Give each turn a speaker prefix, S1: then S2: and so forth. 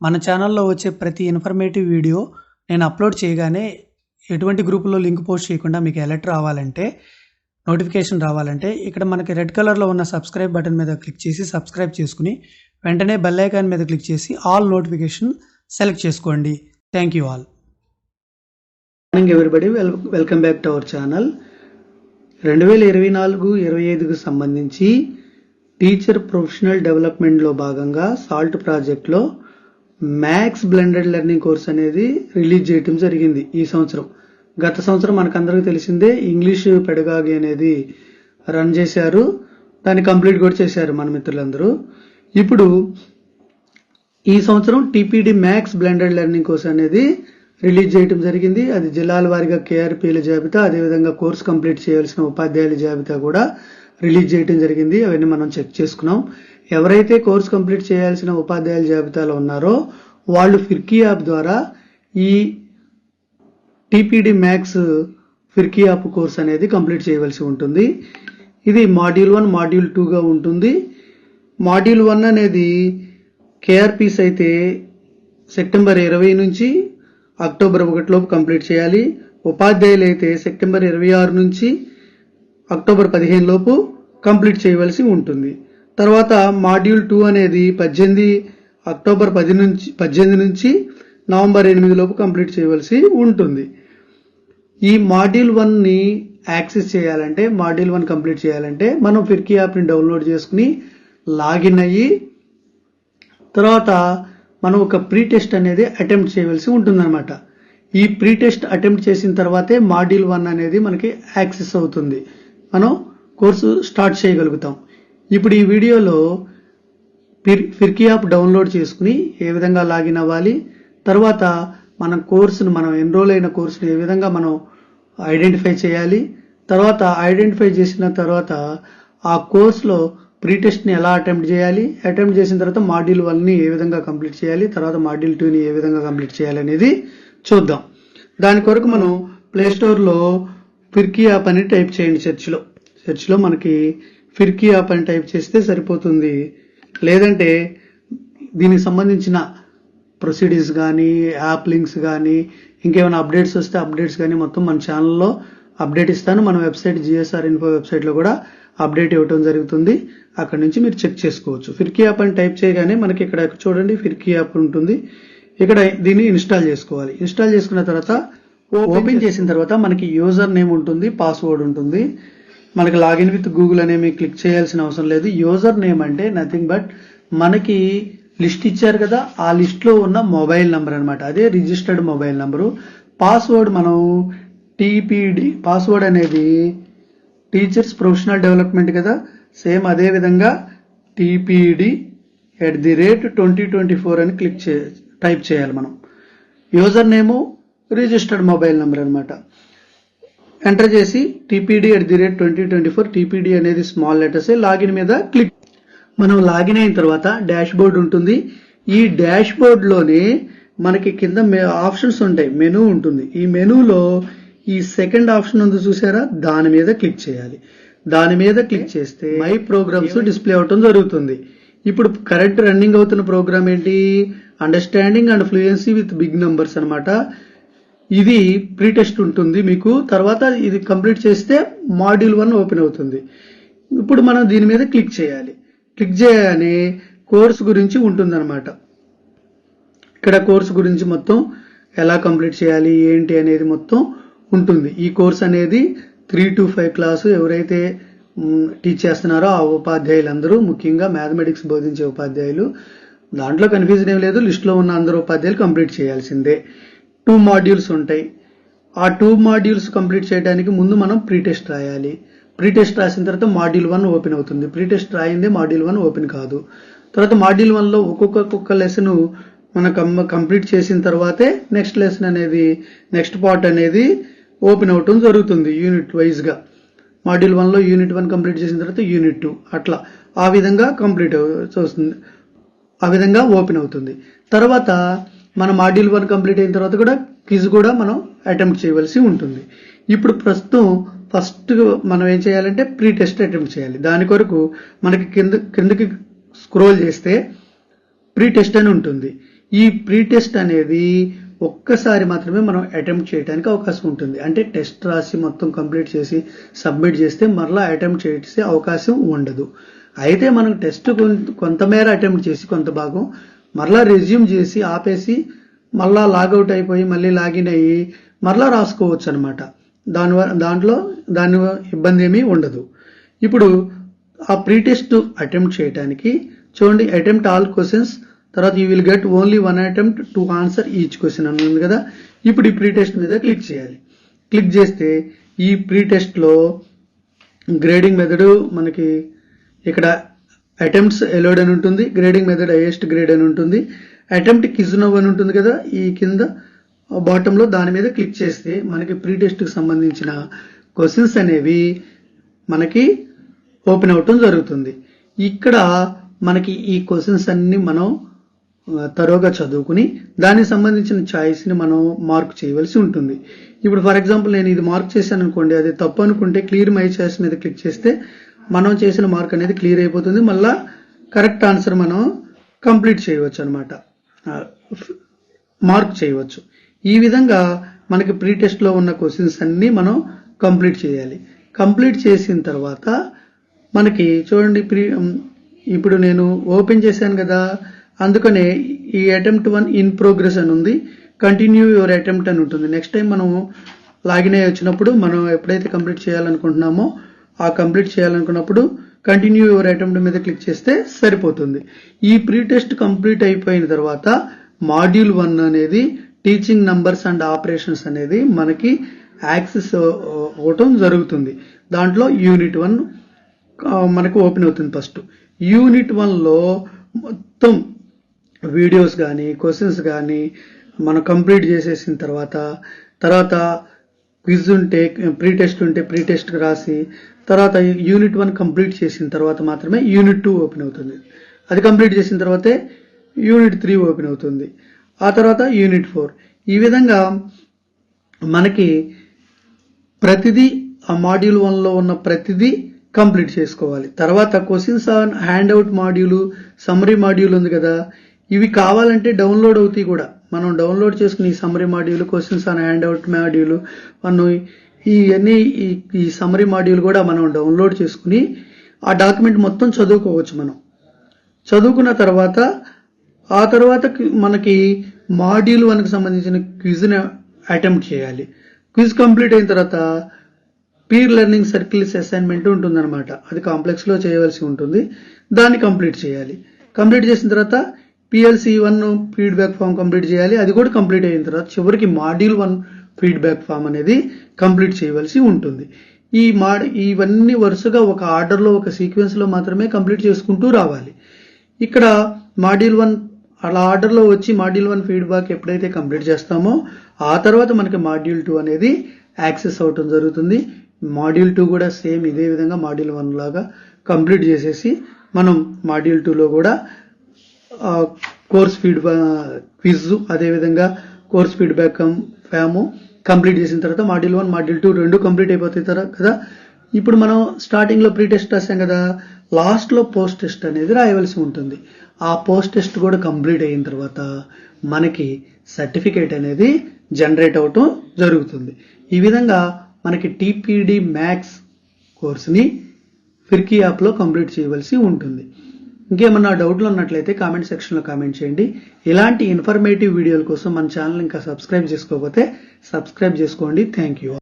S1: మన ఛానల్లో వచ్చే ప్రతి ఇన్ఫర్మేటివ్ వీడియో నేను అప్లోడ్ చేయగానే ఎటువంటి గ్రూపులో లింక్ పోస్ట్ చేయకుండా మీకు అలర్ట్ రావాలంటే నోటిఫికేషన్ రావాలంటే ఇక్కడ మనకి రెడ్ కలర్లో ఉన్న సబ్స్క్రైబ్ బటన్ మీద క్లిక్ చేసి సబ్స్క్రైబ్ చేసుకుని వెంటనే బెల్ ఐకాన్ మీద క్లిక్ చేసి ఆల్ నోటిఫికేషన్ సెలెక్ట్ చేసుకోండి. Thank you all morning everybody well welcome back to our channel రెండు వేల ఇరవై నాలుగు ఇరవై ఐదుకు సంబంధించి టీచర్ ప్రొఫెషనల్ డెవలప్మెంట్లో భాగంగా సాల్ట్ ప్రాజెక్ట్లో మ్యాథ్స్ బ్లెండెడ్ లెర్నింగ్ కోర్స్ అనేది రిలీజ్ చేయటం జరిగింది ఈ సంవత్సరం. గత సంవత్సరం మనకందరికీ తెలిసిందే ఇంగ్లీష్ పెడగాగి అనేది రన్ చేశారు. దాన్ని కంప్లీట్ కూడా చేశారు మన మిత్రులందరూ. ఇప్పుడు ఈ సంవత్సరం TPD maths blended learning course అనేది రిలీజ్ చేయడం జరిగింది. అది జిల్లాల వారీగా కేఆర్పీల జాబితా అదేవిధంగా కోర్స్ కంప్లీట్ చేయాల్సిన ఉపాధ్యాయుల జాబితా కూడా రిలీజ్ చేయడం జరిగింది. అవన్నీ మనం చెక్ చేసుకున్నాం. ఎవరైతే కోర్స్ కంప్లీట్ చేయాల్సిన ఉపాధ్యాయుల జాబితాలో ఉన్నారో వాళ్ళు ఫిర్కీ యాప్ ద్వారా ఈ TPD maths Firki app course అనేది కంప్లీట్ చేయవలసి ఉంటుంది. ఇది మాడ్యూల్ వన్ మాడ్యూల్ టూగా ఉంటుంది. మాడ్యూల్ వన్ అనేది కేఆర్పీస్ అయితే సెప్టెంబర్ ఇరవై నుంచి అక్టోబర్ ఒకటిలోపు కంప్లీట్ చేయాలి. ఉపాధ్యాయులు అయితే సెప్టెంబర్ ఇరవై ఆరు నుంచి అక్టోబర్ పదిహేను లోపు కంప్లీట్ చేయవలసి ఉంటుంది. తర్వాత మాడ్యూల్ టూ అనేది పద్దెనిమిది అక్టోబర్ పది నుంచి పద్దెనిమిది నుంచి నవంబర్ ఎనిమిది లోపు కంప్లీట్ చేయవలసి ఉంటుంది. ఈ మాడ్యూల్ వన్ని యాక్సెస్ చేయాలంటే మాడ్యూల్ వన్ కంప్లీట్ చేయాలంటే మనం ఫిర్కీ యాప్ని డౌన్లోడ్ చేసుకుని లాగిన్ అయ్యి తర్వాత మనం ఒక ప్రీ టెస్ట్ అనేది అటెంప్ట్ చేయవలసి ఉంటుందన్నమాట. ఈ ప్రీ టెస్ట్ అటెంప్ట్ చేసిన తర్వాతే మాడ్యూల్ వన్ అనేది మనకి యాక్సెస్ అవుతుంది. మనం కోర్సు స్టార్ట్ చేయగలుగుతాం. ఇప్పుడు ఈ వీడియోలో ఫిర్ ఫిర్కీ యాప్ డౌన్లోడ్ చేసుకుని ఏ విధంగా లాగిన్ అవ్వాలి తర్వాత మన కోర్సును మనం ఎన్రోల్ అయిన కోర్సును ఏ విధంగా మనం ఐడెంటిఫై చేయాలి తర్వాత ఐడెంటిఫై చేసిన తర్వాత ఆ కోర్సులో ప్రీ టెస్ట్ని ఎలా అటెంప్ట్ చేయాలి అటెంప్ట్ చేసిన తర్వాత మాడ్యూల్ వన్ని ఏ విధంగా కంప్లీట్ చేయాలి తర్వాత మాడ్యూల్ టూని ఏ విధంగా కంప్లీట్ చేయాలి అనేది చూద్దాం. దాని కొరకు మనం ప్లే స్టోర్లో ఫిర్కీ యాప్ అని టైప్ చేయండి సెర్చ్లో సెర్చ్లో మనకి ఫిర్కీ యాప్ అని టైప్ చేస్తే సరిపోతుంది. లేదంటే దీనికి సంబంధించిన ప్రొసీడింగ్స్ కానీ యాప్ లింక్స్ కానీ ఇంకేమైనా అప్డేట్స్ వస్తే అప్డేట్స్ కానీ మొత్తం మన ఛానల్లో అప్డేట్ ఇస్తాను. మన వెబ్సైట్ జిఎస్ఆర్ ఇన్ఫో వెబ్సైట్లో కూడా అప్డేట్ ఇవ్వడం జరుగుతుంది. అక్కడ నుంచి మీరు చెక్ చేసుకోవచ్చు. ఫిర్కీ యాప్ అని టైప్ చేయగానే మనకి ఇక్కడ చూడండి ఫిర్కీ యాప్ ఉంటుంది. ఇక్కడ దీన్ని ఇన్స్టాల్ చేసుకోవాలి. ఇన్స్టాల్ చేసుకున్న తర్వాత ఓపెన్ చేసిన తర్వాత మనకి యూజర్ నేమ్ ఉంటుంది పాస్వర్డ్ ఉంటుంది. మనకి లాగిన్ విత్ గూగుల్ అనే మీకు క్లిక్ చేయాల్సిన అవసరం లేదు. యూజర్ నేమ్ అంటే నథింగ్ బట్ మనకి లిస్ట్ ఇచ్చారు కదా ఆ లిస్ట్లో ఉన్న మొబైల్ నెంబర్ అనమాట అదే రిజిస్టర్డ్ మొబైల్ నెంబరు. పాస్వర్డ్ మనం టీపీడి పాస్వర్డ్ అనేది టీచర్స్ ప్రొఫెషనల్ డెవలప్మెంట్ కదా. సేమ్ అదే విధంగా TPD at the rate twenty twenty four అని క్లిక్ చే టైప్ చేయాలి మనం. User name registered mobile number అనమాట ఎంటర్ చేసి TPD at the rate twenty twenty four TPD అనేది స్మాల్ లెటర్స్ లాగిన్ మీద క్లిక్ మనం లాగిన్ అయిన తర్వాత డాష్ బోర్డ్ ఉంటుంది. ఈ డాష్ బోర్డ్లోనే మనకి కింద ఆప్షన్స్ ఉంటాయి. మెనూ ఉంటుంది. ఈ మెనూలో ఈ సెకండ్ ఆప్షన్ ఉంది చూసారా? దాని మీద క్లిక్ చేయాలి. దాని మీద క్లిక్ చేస్తే మై ప్రోగ్రామ్స్ డిస్ప్లే అవటం జరుగుతుంది. ఇప్పుడు కరెంట్ రన్నింగ్ అవుతున్న ప్రోగ్రామ్ ఏంటి? Understanding and fluency with big numbers అనమాట ఇది ప్రీ టెస్ట్ ఉంటుంది మీకు. తర్వాత ఇది కంప్లీట్ చేస్తే మాడ్యూల్ వన్ ఓపెన్ అవుతుంది. ఇప్పుడు మనం దీని మీద క్లిక్ చేయాలి. క్లిక్ చేయగానే కోర్స్ గురించి ఉంటుందన్నమాట. ఇక్కడ కోర్స్ గురించి మొత్తం ఎలా కంప్లీట్ చేయాలి ఏంటి అనేది మొత్తం ఉంటుంది. ఈ కోర్స్ అనేది త్రీ టు ఫైవ్ క్లాసు ఎవరైతే టీచ్ చేస్తున్నారో ఆ ఉపాధ్యాయులందరూ ముఖ్యంగా మ్యాథమెటిక్స్ బోధించే ఉపాధ్యాయులు దాంట్లో కన్ఫ్యూజన్ ఏం లేదు. లిస్ట్లో ఉన్న అందరు ఉపాధ్యాయులు కంప్లీట్ చేయాల్సిందే. టూ మాడ్యూల్స్ ఉంటాయి. ఆ టూ మాడ్యూల్స్ కంప్లీట్ చేయడానికి ముందు మనం ప్రీ టెస్ట్ రాయాలి. ప్రీ టెస్ట్ రాసిన తర్వాత మాడ్యూల్ వన్ ఓపెన్ అవుతుంది. ప్రీ టెస్ట్ రాయిందే మాడ్యూల్ వన్ ఓపెన్ కాదు. తర్వాత మాడ్యూల్ వన్లో ఒక్కొక్క ఒక్కొక్క లెసన్ మనం కంప్లీట్ చేసిన తర్వాతే నెక్స్ట్ లెసన్ అనేది నెక్స్ట్ పార్ట్ అనేది ఓపెన్ అవటం జరుగుతుంది యూనిట్ వైజ్గా మాడ్యూల్ వన్లో యూనిట్ వన్ కంప్లీట్ చేసిన తర్వాత యూనిట్ టూ అట్లా. ఆ విధంగా కంప్లీట్ వస్తుంది ఆ విధంగా ఓపెన్ అవుతుంది. తర్వాత మన మాడ్యూల్ వన్ కంప్లీట్ అయిన తర్వాత కూడా క్విజ్ కూడా మనం అటెంప్ట్ చేయవలసి ఉంటుంది. ఇప్పుడు ప్రస్తుతం ఫస్ట్ మనం ఏం చేయాలంటే ప్రీ టెస్ట్ అటెంప్ట్ చేయాలి. దాని కొరకు మనకి కింద కిందకి స్క్రోల్ చేస్తే ప్రీ టెస్ట్ అని ఉంటుంది. ఈ ప్రీ టెస్ట్ అనేది ఒక్కసారి మాత్రమే మనం అటెంప్ట్ చేయడానికి అవకాశం ఉంటుంది. అంటే టెస్ట్ రాసి మొత్తం కంప్లీట్ చేసి సబ్మిట్ చేస్తే మరలా అటెంప్ట్ చేసే అవకాశం ఉండదు. అయితే మనం టెస్ట్ కొంత- కొంతమేర అటెంప్ట్ చేసి కొంత భాగం మరలా రెజ్యూమ్ చేసి ఆపేసి మళ్ళా లాగౌట్ అయిపోయి మళ్ళీ లాగిన్ అయ్యి మరలా రాసుకోవచ్చు అనమాట దాని దాంట్లో దాని ఇబ్బంది ఏమీ ఉండదు. ఇప్పుడు ఆ ప్రీ టెస్ట్ అటెంప్ట్ చేయడానికి చూడండి అటెంప్ట్ ఆల్ క్వశ్చన్స్ తర్వాత you will get only one attempt to answer each question అని ఉంది కదా. ఇప్పుడు ఈ ప్రీ టెస్ట్ మీద క్లిక్ చేయాలి. క్లిక్ చేస్తే ఈ ప్రీ టెస్ట్లో గ్రేడింగ్ మెథడు మనకి ఇక్కడ అటెంప్ట్స్ ఎలోడ్ అని ఉంటుంది గ్రేడింగ్ మెథడ్ హైయెస్ట్ గ్రేడ్ అని ఉంటుంది. అటెంప్ట్ కిజ్నోవ్ అని ఉంటుంది కదా ఈ కింద బాటంలో దాని మీద క్లిక్ చేస్తే మనకి ప్రీ టెస్ట్కి సంబంధించిన క్వశ్చన్స్ అనేవి మనకి ఓపెన్ అవటం జరుగుతుంది. ఇక్కడ మనకి ఈ క్వశ్చన్స్ అన్ని మనం తరోగా చదువుకుని దానికి సంబంధించిన చాయిస్ని మనం మార్క్ చేయవలసి ఉంటుంది. ఇప్పుడు ఫర్ ఎగ్జాంపుల్ నేను ఇది మార్క్ చేశాను అనుకోండి అది తప్పు అనుకుంటే క్లియర్ మై చాయిస్ మీద క్లిక్ చేస్తే మనం చేసిన మార్క్ అనేది క్లియర్ అయిపోతుంది. మళ్ళా కరెక్ట్ ఆన్సర్ మనం కంప్లీట్ చేయవచ్చు అనమాట మార్క్ చేయవచ్చు. ఈ విధంగా మనకి ప్రీ టెస్ట్లో ఉన్న క్వశ్చన్స్ అన్నీ మనం కంప్లీట్ చేయాలి. కంప్లీట్ చేసిన తర్వాత మనకి చూడండి ప్రీ ఇప్పుడు నేను ఓపెన్ చేశాను కదా. అందుకనే ఈ అటెంప్ట్ వన్ ఇన్ ప్రోగ్రెస్ అని ఉంది. కంటిన్యూ యువర్ అటెంప్ట్ అని ఉంటుంది. నెక్స్ట్ టైం మనం లాగిన్ అయ్యి వచ్చినప్పుడు మనం ఎప్పుడైతే కంప్లీట్ చేయాలనుకుంటున్నామో ఆ కంప్లీట్ చేయాలనుకున్నప్పుడు కంటిన్యూ యువర్ అటెంప్ట్ మీద క్లిక్ చేస్తే సరిపోతుంది. ఈ ప్రీ టెస్ట్ కంప్లీట్ అయిపోయిన తర్వాత మాడ్యూల్ వన్ అనేది టీచింగ్ నంబర్స్ అండ్ ఆపరేషన్స్ అనేది మనకి యాక్సెస్ uh, uh, అవటం జరుగుతుంది. దాంట్లో యూనిట్ వన్ uh, మనకు ఓపెన్ అవుతుంది ఫస్ట్ యూనిట్ వన్లో మొత్తం వీడియోస్ కానీ క్వశ్చన్స్ కానీ మనం కంప్లీట్ చేసేసిన తర్వాత తర్వాత క్విజ్ ఉంటే ప్రీ టెస్ట్ ఉంటే ప్రీ టెస్ట్ రాసి తర్వాత యూనిట్ వన్ కంప్లీట్ చేసిన తర్వాత మాత్రమే యూనిట్ టూ ఓపెన్ అవుతుంది. అది కంప్లీట్ చేసిన తర్వాతే యూనిట్ త్రీ ఓపెన్ అవుతుంది. ఆ తర్వాత యూనిట్ ఫోర్ ఈ విధంగా మనకి ప్రతిదీ ఆ మాడ్యూల్ వన్లో ఉన్న ప్రతిదీ కంప్లీట్ చేసుకోవాలి. తర్వాత questions on hand out module summary module ఉంది కదా. ఇవి కావాలంటే డౌన్లోడ్ అవుతాయి కూడా. మనం డౌన్లోడ్ చేసుకుని ఈ summary module questions on hand out module మనం ఇవన్నీ ఈ ఈ సమ్మరీ మాడ్యూల్ కూడా మనం డౌన్లోడ్ చేసుకుని ఆ డాక్యుమెంట్ మొత్తం చదువుకోవచ్చు మనం. చదువుకున్న తర్వాత ఆ తర్వాత మనకి మాడ్యూల్ వన్కి సంబంధించిన క్విజ్ని అటెంప్ట్ చేయాలి. క్విజ్ కంప్లీట్ అయిన తర్వాత పీర్ లెర్నింగ్ సర్కిల్స్ అసైన్మెంట్ ఉంటుందన్నమాట. అది కాంప్లెక్స్లో చేయవలసి ఉంటుంది. దాన్ని కంప్లీట్ చేయాలి. కంప్లీట్ చేసిన తర్వాత PLC one feedback form complete చేయాలి. అది కూడా కంప్లీట్ అయిన తర్వాత చివరికి మాడ్యూల్ వన్ ఫీడ్బ్యాక్ ఫామ్ అనేది కంప్లీట్ చేయవలసి ఉంటుంది. ఈ మా ఇవన్నీ వరుసగా ఒక ఆర్డర్లో ఒక సీక్వెన్స్లో మాత్రమే కంప్లీట్ చేసుకుంటూ రావాలి. ఇక్కడ మాడ్యూల్ వన్ అలా ఆర్డర్లో వచ్చి మాడ్యూల్ వన్ ఫీడ్బ్యాక్ ఎప్పుడైతే కంప్లీట్ చేస్తామో ఆ తర్వాత మనకి మాడ్యూల్ టూ అనేది యాక్సెస్ అవటం జరుగుతుంది. మాడ్యూల్ టూ కూడా సేమ్ ఇదే విధంగా మాడ్యూల్ వన్ లాగా కంప్లీట్ చేసేసి మనం మాడ్యూల్ టూలో కూడా కోర్స్ ఫీడ్బ్యాక్ క్విజ్ అదేవిధంగా కోర్స్ ఫీడ్బ్యాక్ ఫ్యాము కంప్లీట్ చేసిన తర్వాత మాడ్యూల్ వన్ మాడ్యూల్ టూ రెండు కంప్లీట్ అయిపోతాయి తర్వాత కదా? ఇప్పుడు మనం స్టార్టింగ్లో ప్రీ టెస్ట్ రాసాం కదా లాస్ట్లో పోస్ట్ టెస్ట్ అనేది రాయవలసి ఉంటుంది. ఆ పోస్ట్ టెస్ట్ కూడా కంప్లీట్ అయిన తర్వాత మనకి సర్టిఫికేట్ అనేది జనరేట్ అవటం జరుగుతుంది. ఈ విధంగా మనకి టీపీడి మ్యాథ్స్ కోర్సుని ఫిర్కీ యాప్లో కంప్లీట్ చేయవలసి ఉంటుంది. ఇంకేమన్నా డౌట్లు ఉన్నట్లయితే కామెంట్ సెక్షన్లో కామెంట్ చేయండి. ఇలాంటి ఇన్ఫర్మేటివ్ వీడియోల కోసం మన ఛానల్ ఇంకా సబ్స్క్రైబ్ చేసుకోకపోతే సబ్స్క్రైబ్ చేసుకోండి. Thank you